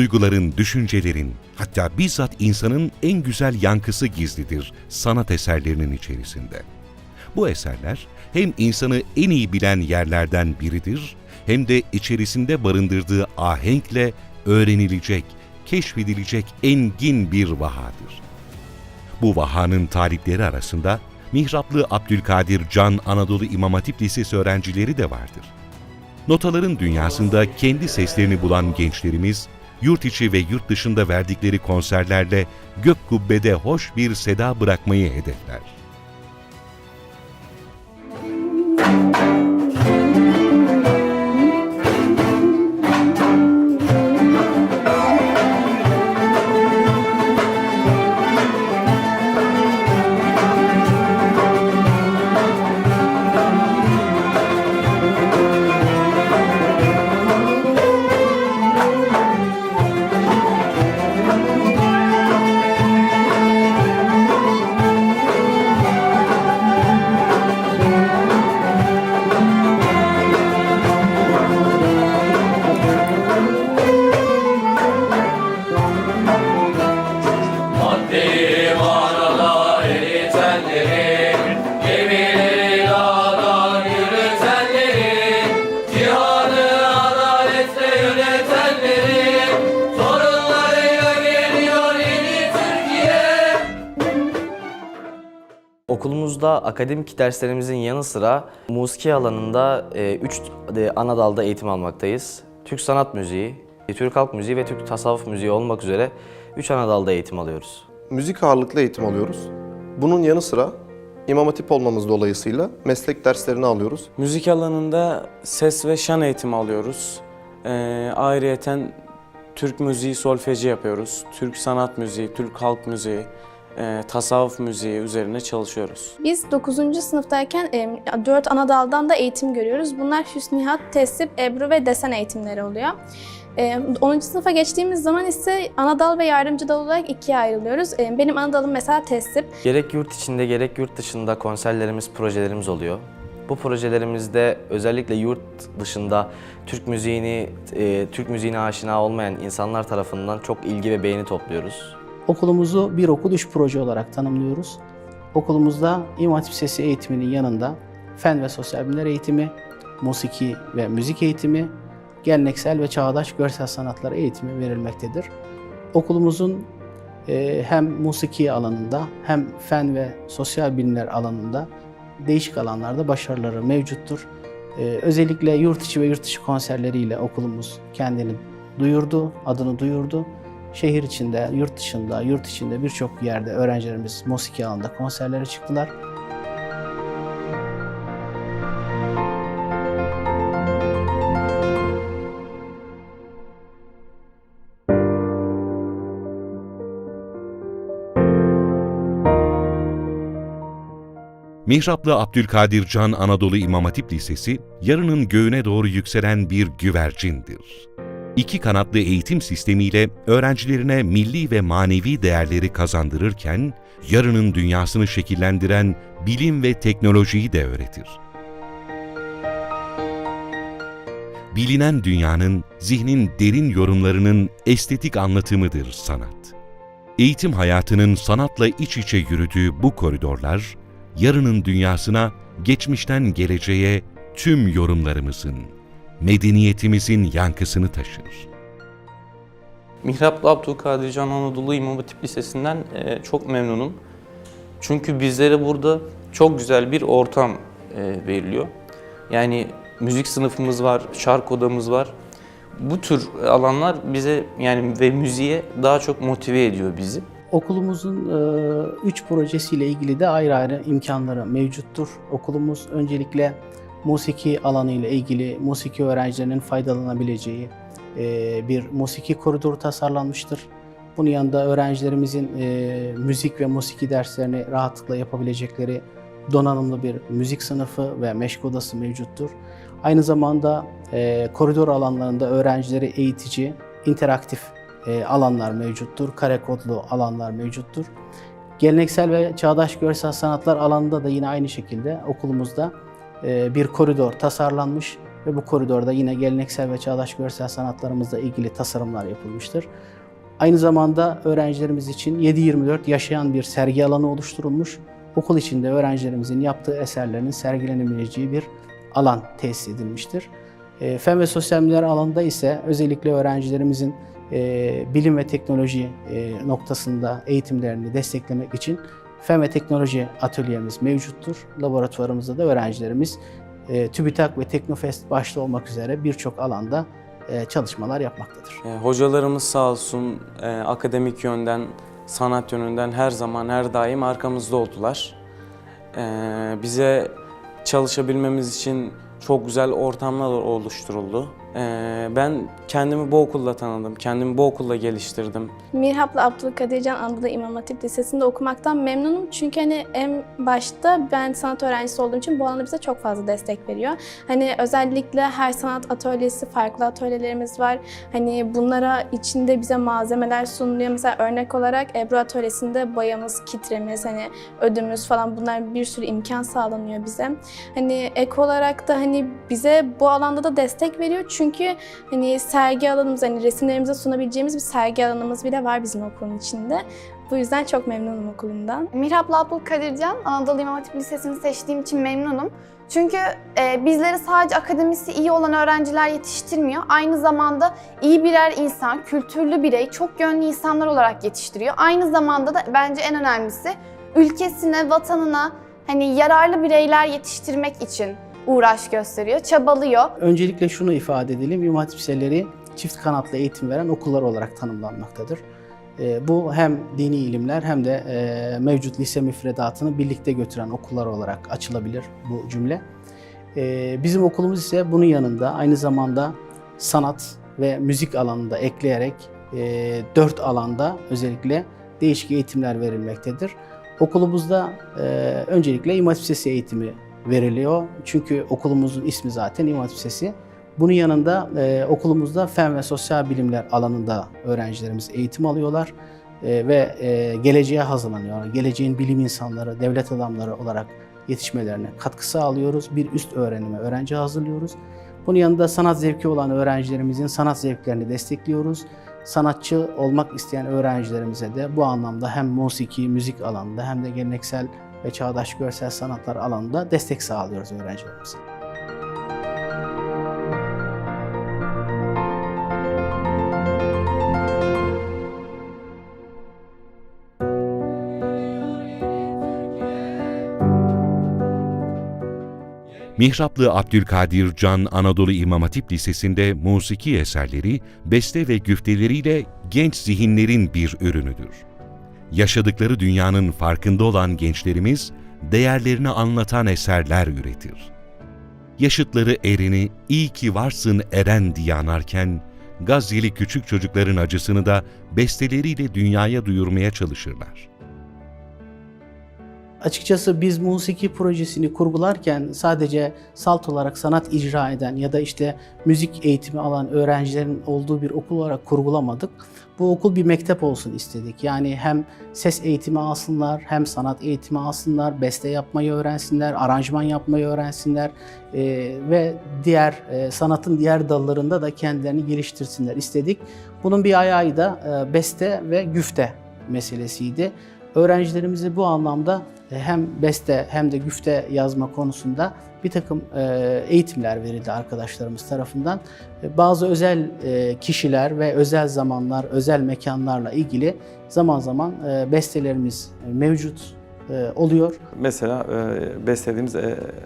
Duyguların, düşüncelerin, hatta bizzat insanın en güzel yankısı gizlidir sanat eserlerinin içerisinde. Bu eserler hem insanı en iyi bilen yerlerden biridir, hem de içerisinde barındırdığı ahenkle öğrenilecek, keşfedilecek engin bir vahadır. Bu vahanın talipleri arasında Mihraplı Abdülkadir Can Anadolu İmam Hatip Lisesi öğrencileri de vardır. Notaların dünyasında kendi seslerini bulan gençlerimiz, yurt içi ve yurt dışında verdikleri konserlerle gök kubbede hoş bir seda bırakmayı hedefler. Akademik derslerimizin yanı sıra musiki alanında 3 ana dalda eğitim almaktayız. Türk sanat müziği, Türk halk müziği ve Türk tasavvuf müziği olmak üzere 3 ana dalda eğitim alıyoruz. müzik ağırlıklı eğitim alıyoruz. Bunun yanı sıra İmam Hatip olmamız dolayısıyla meslek derslerini alıyoruz. Müzik alanında ses ve şan eğitimi alıyoruz. Ee, ayrıyeten Türk müziği solfeji yapıyoruz. Türk sanat müziği, Türk halk müziği, e, tasavvuf müziği üzerine çalışıyoruz. Biz 9. sınıftayken 4 ana daldan da eğitim görüyoruz. Bunlar hüsnihat, tesip, ebru ve desen eğitimleri oluyor. E, 10. sınıfa geçtiğimiz zaman ise ana dal ve yardımcı dal olarak ikiye ayrılıyoruz. E, Benim ana dalım mesela tesip. Gerek yurt içinde gerek yurt dışında konserlerimiz, projelerimiz oluyor. Bu projelerimizde özellikle yurt dışında Türk müziğini, e, Türk müziğine aşina olmayan insanlar tarafından çok ilgi ve beğeni topluyoruz. Okulumuzu bir okul üç proje olarak tanımlıyoruz. Okulumuzda İmam Hatip Lisesi eğitiminin yanında fen ve sosyal bilimler eğitimi, musiki ve müzik eğitimi, geleneksel ve çağdaş görsel sanatlar eğitimi verilmektedir. Okulumuzun e, hem musiki alanında hem fen ve sosyal bilimler alanında değişik alanlarda başarıları mevcuttur. E, özellikle yurt içi ve yurt dışı konserleriyle okulumuz kendini duyurdu, adını duyurdu. Şehir içinde, yurt dışında, yurt içinde birçok yerde öğrencilerimiz musiki alanında konserlere çıktılar. Mihraplı Abdülkadir Can Anadolu İmam Hatip Lisesi, yarının göğüne doğru yükselen bir güvercindir. İki kanatlı eğitim sistemiyle öğrencilerine milli ve manevi değerleri kazandırırken, yarının dünyasını şekillendiren bilim ve teknolojiyi de öğretir. Bilinen dünyanın, zihnin derin yorumlarının estetik anlatımıdır sanat. Eğitim hayatının sanatla iç içe yürüdüğü bu koridorlar, yarının dünyasına, geçmişten geleceğe tüm yorumlarımızın, medeniyetimizin yankısını taşır. Mihraplı Abdülkadir Can Anadolu İmam Hatip Lisesi'nden e, çok memnunum. Çünkü bizlere burada çok güzel bir ortam e, veriliyor. Yani müzik sınıfımız var, şarkı odamız var. Bu tür alanlar bize yani ve müziğe daha çok motive ediyor bizi. Okulumuzun e, üç projesiyle ilgili de ayrı ayrı imkanları mevcuttur. Okulumuz öncelikle musiki alanı ile ilgili musiki öğrencilerinin faydalanabileceği e, bir musiki koridoru tasarlanmıştır. Bunun yanında öğrencilerimizin e, müzik ve musiki derslerini rahatlıkla yapabilecekleri donanımlı bir müzik sınıfı ve meşk odası mevcuttur. Aynı zamanda e, koridor alanlarında öğrencileri eğitici, interaktif e, alanlar mevcuttur. Kare kodlu alanlar mevcuttur. Geleneksel ve çağdaş görsel sanatlar alanında da yine aynı şekilde okulumuzda bir koridor tasarlanmış. ve bu koridorda yine geleneksel ve çağdaş görsel sanatlarımızla ilgili tasarımlar yapılmıştır. Aynı zamanda öğrencilerimiz için 7-24 yaşayan bir sergi alanı oluşturulmuş. Okul içinde öğrencilerimizin yaptığı eserlerin sergilenebileceği bir alan tesis edilmiştir. E, Fen ve sosyal bilimler alanında ise özellikle öğrencilerimizin e, bilim ve teknoloji e, noktasında eğitimlerini desteklemek için Fen ve teknoloji atölyemiz mevcuttur. Laboratuvarımızda da öğrencilerimiz e, TÜBİTAK ve Teknofest başta olmak üzere birçok alanda e, çalışmalar yapmaktadır. E, hocalarımız sağ olsun e, akademik yönden, sanat yönünden her zaman her daim arkamızda oldular. E, bize çalışabilmemiz için çok güzel ortamlar oluşturuldu. E, ben kendimi bu okulla tanıdım, kendimi bu okulla geliştirdim. Mirhap'la Abdülkadircan Anadolu İmam Hatip Lisesi'nde okumaktan memnunum. Çünkü hani en başta ben sanat öğrencisi olduğum için bu alanda bize çok fazla destek veriyor. Hani özellikle her sanat atölyesi, farklı atölyelerimiz var. Hani bunlara içinde bize malzemeler sunuluyor. Mesela örnek olarak Ebru Atölyesi'nde boyamız, kitremiz, hani ödümüz falan bunlar bir sürü imkan sağlanıyor bize. Hani ek olarak da hani bize bu alanda da destek veriyor. Çünkü hani sergi alanımız, hani resimlerimize sunabileceğimiz bir sergi alanımız bile var bizim okulun içinde. Bu yüzden çok memnunum okulumdan. Mirhap'la Abdülkadircan Anadolu İmam Hatip Lisesi'ni seçtiğim için memnunum. Çünkü e, bizleri sadece akademisi iyi olan öğrenciler yetiştirmiyor. Aynı zamanda iyi birer insan, kültürlü birey, çok yönlü insanlar olarak yetiştiriyor. Aynı zamanda da bence en önemlisi ülkesine, vatanına hani yararlı bireyler yetiştirmek için uğraş gösteriyor, çabalıyor. Öncelikle şunu ifade edelim, İmam Hatip çift kanatlı eğitim veren okullar olarak tanımlanmaktadır. E, Bu hem dini ilimler hem de e, mevcut lise müfredatını birlikte götüren okullar olarak açılabilir bu cümle. E, Bizim okulumuz ise bunun yanında aynı zamanda sanat ve müzik alanında ekleyerek e, dört alanda özellikle değişik eğitimler verilmektedir. Okulumuzda e, öncelikle İmam Hatip Lisesi eğitimi veriliyor. Çünkü okulumuzun ismi zaten İmam Hatip Lisesi. Bunun yanında e, okulumuzda fen ve sosyal bilimler alanında öğrencilerimiz eğitim alıyorlar E, ve e, geleceğe hazırlanıyorlar. Geleceğin bilim insanları, devlet adamları olarak yetişmelerine katkı sağlıyoruz. Bir üst öğrenime öğrenci hazırlıyoruz. Bunun yanında sanat zevki olan öğrencilerimizin sanat zevklerini destekliyoruz. Sanatçı olmak isteyen öğrencilerimize de bu anlamda hem musiki, müzik alanında hem de geleneksel ve çağdaş görsel sanatlar alanında destek sağlıyoruz öğrencilerimize. Mihraplı Abdülkadir Can Anadolu İmam Hatip Lisesi'nde musiki eserleri, beste ve güfteleriyle genç zihinlerin bir ürünüdür. Yaşadıkları dünyanın farkında olan gençlerimiz, değerlerini anlatan eserler üretir. Yaşıtları Eren'i iyi ki varsın Eren diye anarken, Gazze'li küçük çocukların acısını da besteleriyle dünyaya duyurmaya çalışırlar. Açıkçası biz musiki projesini kurgularken sadece salt olarak sanat icra eden ya da işte müzik eğitimi alan öğrencilerin olduğu bir okul olarak kurgulamadık. Bu okul bir mektep olsun istedik. Yani hem ses eğitimi alsınlar, hem sanat eğitimi alsınlar, beste yapmayı öğrensinler, aranjman yapmayı öğrensinler eee, ve diğer eee, sanatın diğer dallarında da kendilerini geliştirsinler istedik. Bunun bir ayağı da eee, beste ve güfte meselesiydi. Öğrencilerimize bu anlamda e, hem beste hem de güfte yazma konusunda bir takım e, eğitimler verildi arkadaşlarımız tarafından. E, Bazı özel e, kişiler ve özel zamanlar, özel mekanlarla ilgili zaman zaman bestelerimiz mevcut oluyor. Mesela beslediğimiz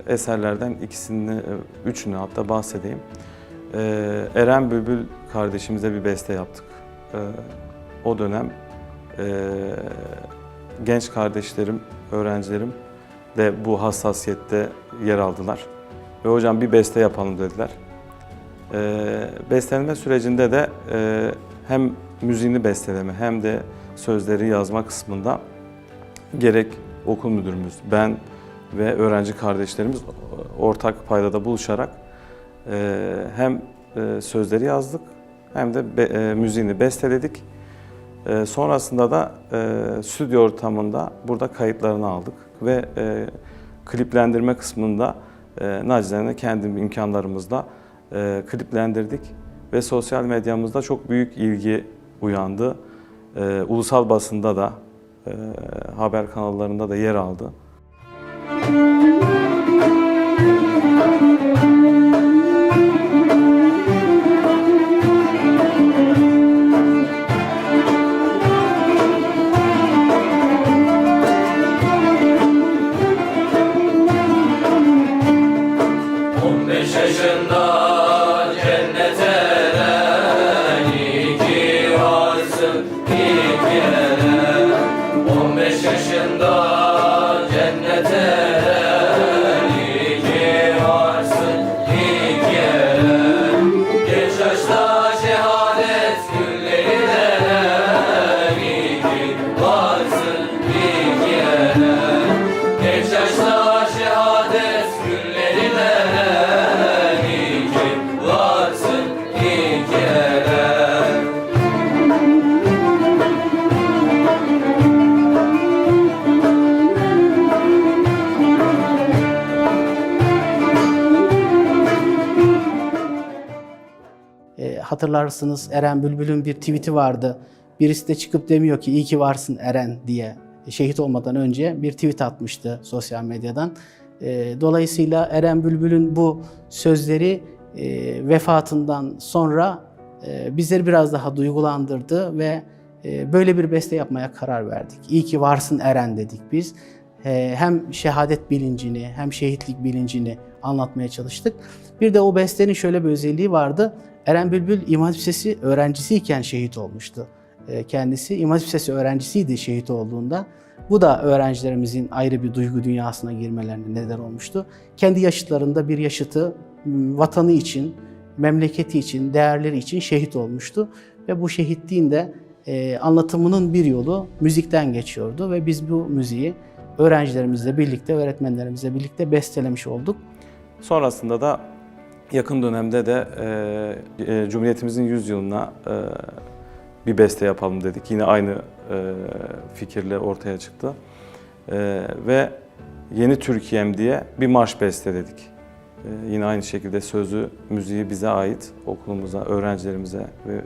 eserlerden ikisini, üçünü hatta bahsedeyim. Eren Bülbül kardeşimize bir beste yaptık. O dönem genç kardeşlerim, öğrencilerim de bu hassasiyette yer aldılar. Ve hocam bir beste yapalım dediler. E, beslenme sürecinde de e, hem müziğini besteleme hem de sözleri yazma kısmında gerek okul müdürümüz, ben ve öğrenci kardeşlerimiz ortak paydada buluşarak e, hem e, sözleri yazdık hem de be- e, müziğini besteledik. E, sonrasında da e, stüdyo ortamında burada kayıtlarını aldık ve e, kliplendirme kısmında e, nacizane kendi imkanlarımızla e, kliplendirdik ve sosyal medyamızda çok büyük ilgi uyandı. E, ulusal basında da, e, haber kanallarında da yer aldı. 15 hatırlarsınız Eren Bülbül'ün bir tweet'i vardı. Birisi de çıkıp demiyor ki iyi ki varsın Eren diye. Şehit olmadan önce bir tweet atmıştı sosyal medyadan. E, dolayısıyla Eren Bülbül'ün bu sözleri e, vefatından sonra e, bizleri biraz daha duygulandırdı ve e, böyle bir beste yapmaya karar verdik. İyi ki varsın Eren dedik biz. E, hem şehadet bilincini hem şehitlik bilincini anlatmaya çalıştık. Bir de o bestenin şöyle bir özelliği vardı. Eren Bülbül İmam Hatip Lisesi öğrencisiyken şehit olmuştu. E, Kendisi İmam Hatip Lisesi öğrencisiydi şehit olduğunda. Bu da öğrencilerimizin ayrı bir duygu dünyasına girmelerine neden olmuştu. Kendi yaşıtlarında bir yaşıtı vatanı için, memleketi için, değerleri için şehit olmuştu. Ve bu şehitliğin de e, anlatımının bir yolu müzikten geçiyordu ve biz bu müziği öğrencilerimizle birlikte, öğretmenlerimizle birlikte bestelemiş olduk. Sonrasında da yakın dönemde de e, e, Cumhuriyetimizin 100 yılına e, bir beste yapalım dedik. Yine aynı e, fikirle ortaya çıktı. E, ve Yeni Türkiye'm diye bir marş besteledik. E, yine aynı şekilde sözü, müziği bize ait, okulumuza, öğrencilerimize ve e,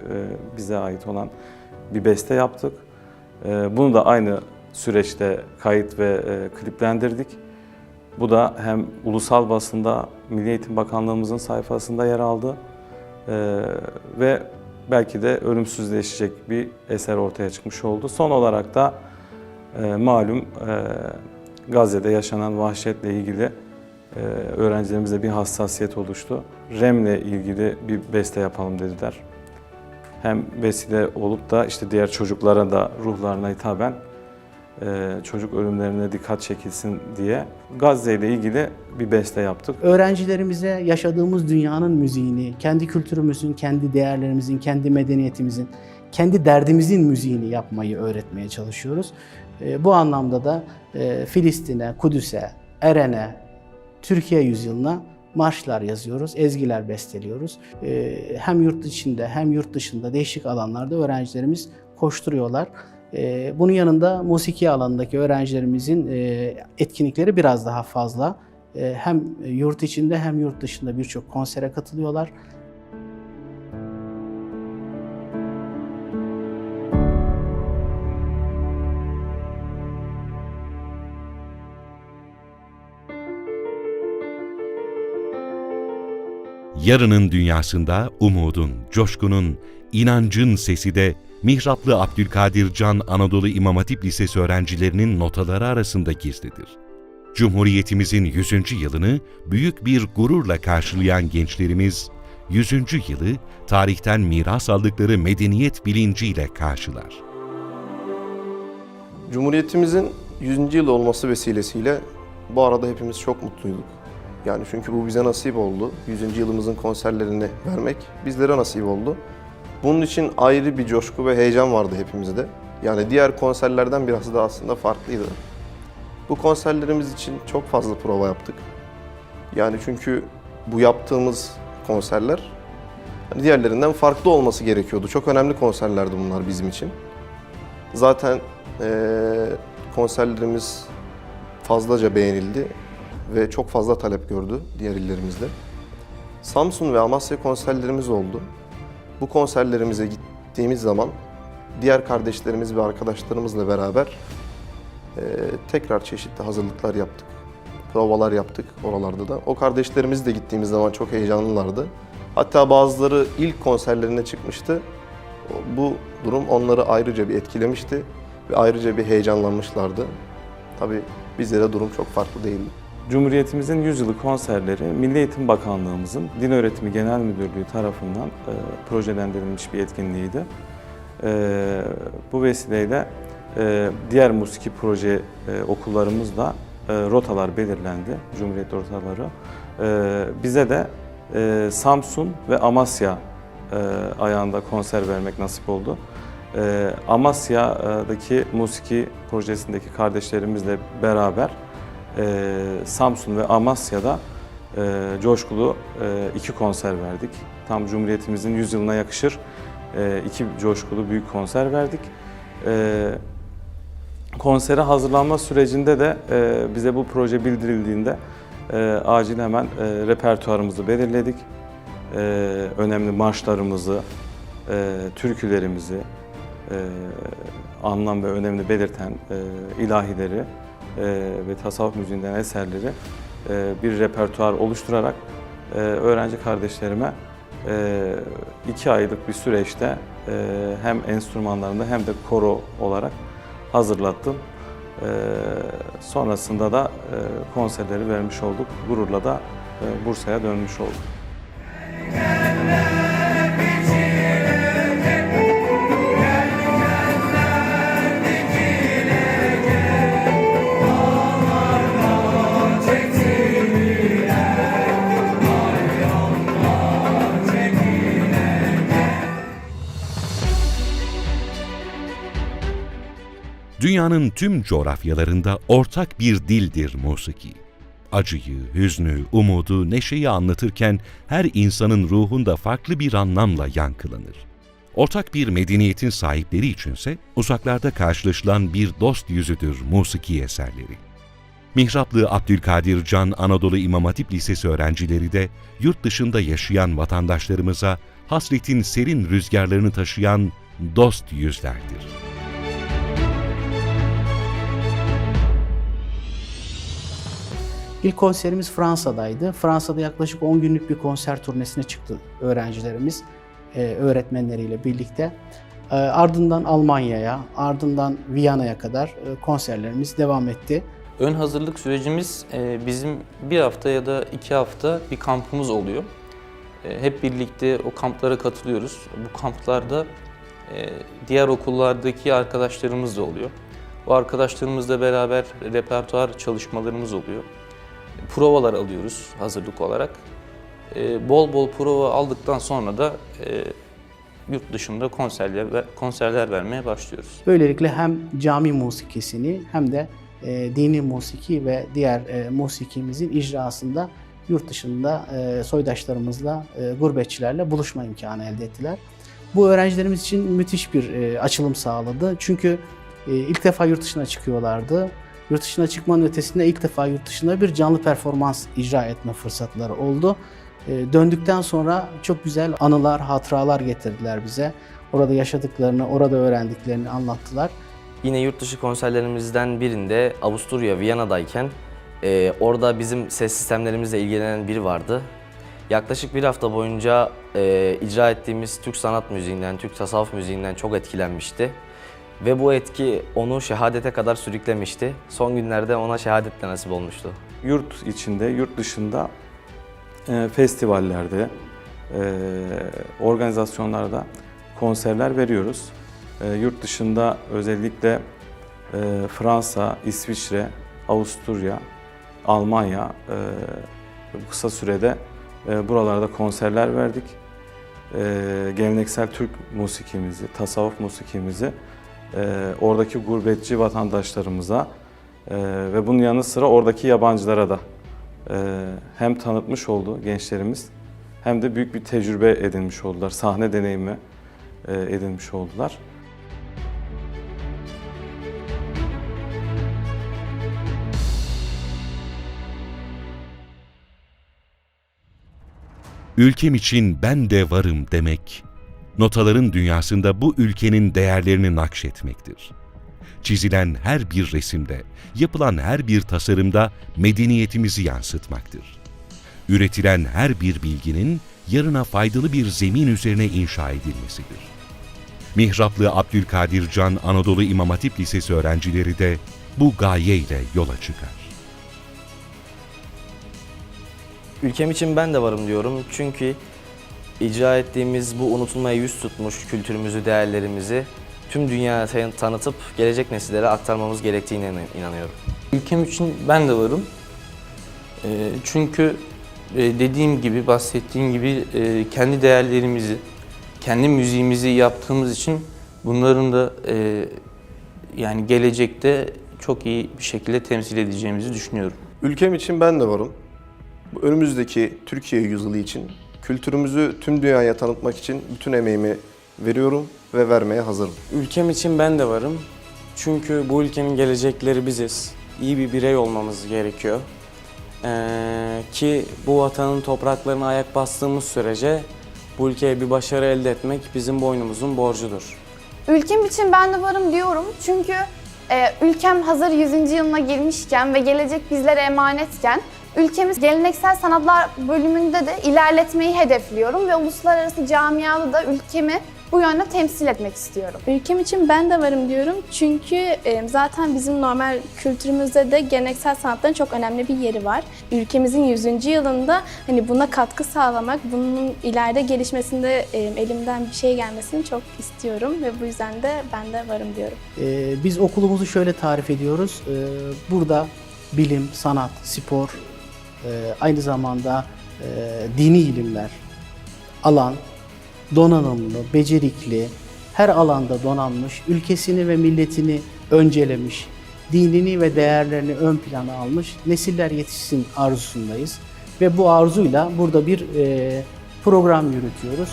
bize ait olan bir beste yaptık. E, bunu da aynı süreçte kayıt ve e, kliplendirdik. Bu da hem ulusal basında Milli Eğitim Bakanlığımızın sayfasında yer aldı Ee, ve belki de ölümsüzleşecek bir eser ortaya çıkmış oldu. Son olarak da e, malum e, Gazze'de yaşanan vahşetle ilgili e, öğrencilerimizde bir hassasiyet oluştu. REM'le ilgili bir beste yapalım dediler. Hem vesile olup da işte diğer çocuklara da ruhlarına hitaben çocuk ölümlerine dikkat çekilsin diye Gazze ile ilgili bir beste yaptık. öğrencilerimize yaşadığımız dünyanın müziğini, kendi kültürümüzün, kendi değerlerimizin, kendi medeniyetimizin, kendi derdimizin müziğini yapmayı öğretmeye çalışıyoruz. E, Bu anlamda da e, Filistin'e, Kudüs'e, Eren'e, Türkiye yüzyılına marşlar yazıyoruz, ezgiler besteliyoruz. E, Hem yurt içinde hem yurt dışında değişik alanlarda öğrencilerimiz koşturuyorlar. E, Bunun yanında musiki alanındaki öğrencilerimizin e, etkinlikleri biraz daha fazla. E, Hem yurt içinde hem yurt dışında birçok konsere katılıyorlar. Yarının dünyasında umudun, coşkunun, inancın sesi de Mihraplı Abdülkadir Can Anadolu İmam Hatip Lisesi öğrencilerinin notaları arasında gizlidir. Cumhuriyetimizin 100. yılını büyük bir gururla karşılayan gençlerimiz, 100. yılı tarihten miras aldıkları medeniyet bilinciyle karşılar. Cumhuriyetimizin 100. yılı olması vesilesiyle bu arada hepimiz çok mutluyduk. Yani çünkü bu bize nasip oldu. 100. yılımızın konserlerini vermek bizlere nasip oldu. Bunun için ayrı bir coşku ve heyecan vardı hepimizde. Yani diğer konserlerden biraz da aslında farklıydı. Bu konserlerimiz için çok fazla prova yaptık. Yani çünkü bu yaptığımız konserler diğerlerinden farklı olması gerekiyordu. Çok önemli konserlerdi bunlar bizim için. Zaten konserlerimiz fazlaca beğenildi ve çok fazla talep gördü diğer illerimizde. Samsun ve Amasya konserlerimiz oldu. Bu konserlerimize gittiğimiz zaman diğer kardeşlerimiz ve arkadaşlarımızla beraber e, tekrar çeşitli hazırlıklar yaptık. Provalar yaptık oralarda da. O kardeşlerimiz de gittiğimiz zaman çok heyecanlılardı. Hatta bazıları ilk konserlerine çıkmıştı. Bu durum onları ayrıca bir etkilemişti ve ayrıca bir heyecanlanmışlardı. Tabii bizde de durum çok farklı değildi. Cumhuriyetimizin 100 yılı konserleri Milli Eğitim Bakanlığımızın Din Öğretimi Genel Müdürlüğü tarafından e, projelendirilmiş bir etkinliğiydi. E, bu vesileyle e, diğer musiki proje e, okullarımızla e, rotalar belirlendi, Cumhuriyet rotaları. E, bize de e, Samsun ve Amasya e, ayağında konser vermek nasip oldu. E, Amasya'daki musiki projesindeki kardeşlerimizle beraber e, Samsun ve Amasya'da e, coşkulu e, iki konser verdik. Tam Cumhuriyetimizin 100 yılına yakışır e, iki coşkulu büyük konser verdik. E, konsere hazırlanma sürecinde de e, bize bu proje bildirildiğinde e, acil hemen e, repertuarımızı belirledik. E, önemli marşlarımızı, e, türkülerimizi, e, anlam ve önemli belirten e, ilahileri ve tasavvuf müziğinden eserleri e, bir repertuar oluşturarak e, öğrenci kardeşlerime e, iki aylık bir süreçte hem enstrümanlarında hem de koro olarak hazırlattım. Sonrasında da konserleri vermiş olduk. Gururla da Bursa'ya dönmüş olduk. Dünyanın tüm coğrafyalarında ortak bir dildir musiki. Acıyı, hüznü, umudu, neşeyi anlatırken her insanın ruhunda farklı bir anlamla yankılanır. Ortak bir medeniyetin sahipleri içinse uzaklarda karşılaşılan bir dost yüzüdür musiki eserleri. Mihraplı Abdülkadir Can Anadolu İmam Hatip Lisesi öğrencileri de yurt dışında yaşayan vatandaşlarımıza hasretin serin rüzgarlarını taşıyan dost yüzlerdir. İlk konserimiz Fransa'daydı. Fransa'da yaklaşık 10 günlük bir konser turnesine çıktı öğrencilerimiz, e, öğretmenleriyle birlikte. E, Ardından Almanya'ya, ardından Viyana'ya kadar e, konserlerimiz devam etti. Ön hazırlık sürecimiz bizim bir hafta ya da iki hafta bir kampımız oluyor. Hep birlikte o kamplara katılıyoruz. Bu kamplarda diğer okullardaki arkadaşlarımız da oluyor. O arkadaşlarımızla beraber repertuar çalışmalarımız oluyor. Provalar alıyoruz hazırlık olarak. E, Bol bol prova aldıktan sonra da e, yurt dışında konserler konserler vermeye başlıyoruz. Böylelikle hem cami musikisini hem de e, dini musiki ve diğer e, musikimizin icrasında yurt dışında e, soydaşlarımızla, e, gurbetçilerle buluşma imkanı elde ettiler. Bu öğrencilerimiz için müthiş bir e, açılım sağladı. Çünkü e, ilk defa yurt dışına çıkıyorlardı. Yurt dışına çıkmanın ötesinde ilk defa yurt dışında bir canlı performans icra etme fırsatları oldu. E, döndükten sonra çok güzel anılar, hatıralar getirdiler bize. Orada yaşadıklarını, orada öğrendiklerini anlattılar. Yine yurt dışı konserlerimizden birinde Avusturya, Viyana'dayken e, orada bizim ses sistemlerimizle ilgilenen biri vardı. Yaklaşık bir hafta boyunca e, icra ettiğimiz Türk sanat müziğinden, Türk tasavvuf müziğinden çok etkilenmişti. Ve bu etki onu şehadete kadar sürüklemişti. Son günlerde ona şehadet de nasip olmuştu. Yurt içinde, yurt dışında e, festivallerde, e, organizasyonlarda konserler veriyoruz. E, yurt dışında özellikle e, Fransa, İsviçre, Avusturya, Almanya e, bu kısa sürede e, buralarda konserler verdik. E, geleneksel Türk musikimizi, tasavvuf musikimizi oradaki gurbetçi vatandaşlarımıza e, ve bunun yanı sıra oradaki yabancılara da e, hem tanıtmış oldu gençlerimiz hem de büyük bir tecrübe edinmiş oldular. Sahne deneyimi e, edinmiş oldular. Ülkem için ben de varım demek, notaların dünyasında bu ülkenin değerlerini nakşetmektir. Çizilen her bir resimde, yapılan her bir tasarımda medeniyetimizi yansıtmaktır. Üretilen her bir bilginin yarına faydalı bir zemin üzerine inşa edilmesidir. Mihraplı Abdülkadir Can Anadolu İmam Hatip Lisesi öğrencileri de bu gayeyle yola çıkar. Ülkem için ben de varım diyorum çünkü icra ettiğimiz bu unutulmaya yüz tutmuş kültürümüzü, değerlerimizi tüm dünyaya tan- tanıtıp gelecek nesillere aktarmamız gerektiğine inan- inanıyorum. Ülkem için ben de varım. Ee, çünkü e, dediğim gibi, bahsettiğim gibi e, kendi değerlerimizi, kendi müziğimizi yaptığımız için bunların da e, yani gelecekte çok iyi bir şekilde temsil edeceğimizi düşünüyorum. Ülkem için ben de varım. Önümüzdeki Türkiye yüzyılı için kültürümüzü tüm dünyaya tanıtmak için bütün emeğimi veriyorum ve vermeye hazırım. Ülkem için ben de varım. Çünkü bu ülkenin gelecekleri biziz. İyi bir birey olmamız gerekiyor. Ee, ki bu vatanın topraklarına ayak bastığımız sürece bu ülkeye bir başarı elde etmek bizim boynumuzun borcudur. Ülkem için ben de varım diyorum çünkü e, ülkem hazır 100. yılına girmişken ve gelecek bizlere emanetken ülkemiz geleneksel sanatlar bölümünde de ilerletmeyi hedefliyorum ve uluslararası camiada da ülkemi bu yönde temsil etmek istiyorum. Ülkem için ben de varım diyorum çünkü e, zaten bizim normal kültürümüzde de geleneksel sanatların çok önemli bir yeri var. Ülkemizin 100. yılında hani buna katkı sağlamak, bunun ileride gelişmesinde e, elimden bir şey gelmesini çok istiyorum ve bu yüzden de ben de varım diyorum. Ee, biz okulumuzu şöyle tarif ediyoruz. Ee, burada bilim, sanat, spor, e, aynı zamanda e, dini ilimler, alan, donanımlı, becerikli, her alanda donanmış, ülkesini ve milletini öncelemiş, dinini ve değerlerini ön plana almış nesiller yetişsin arzusundayız. Ve bu arzuyla burada bir e, program yürütüyoruz.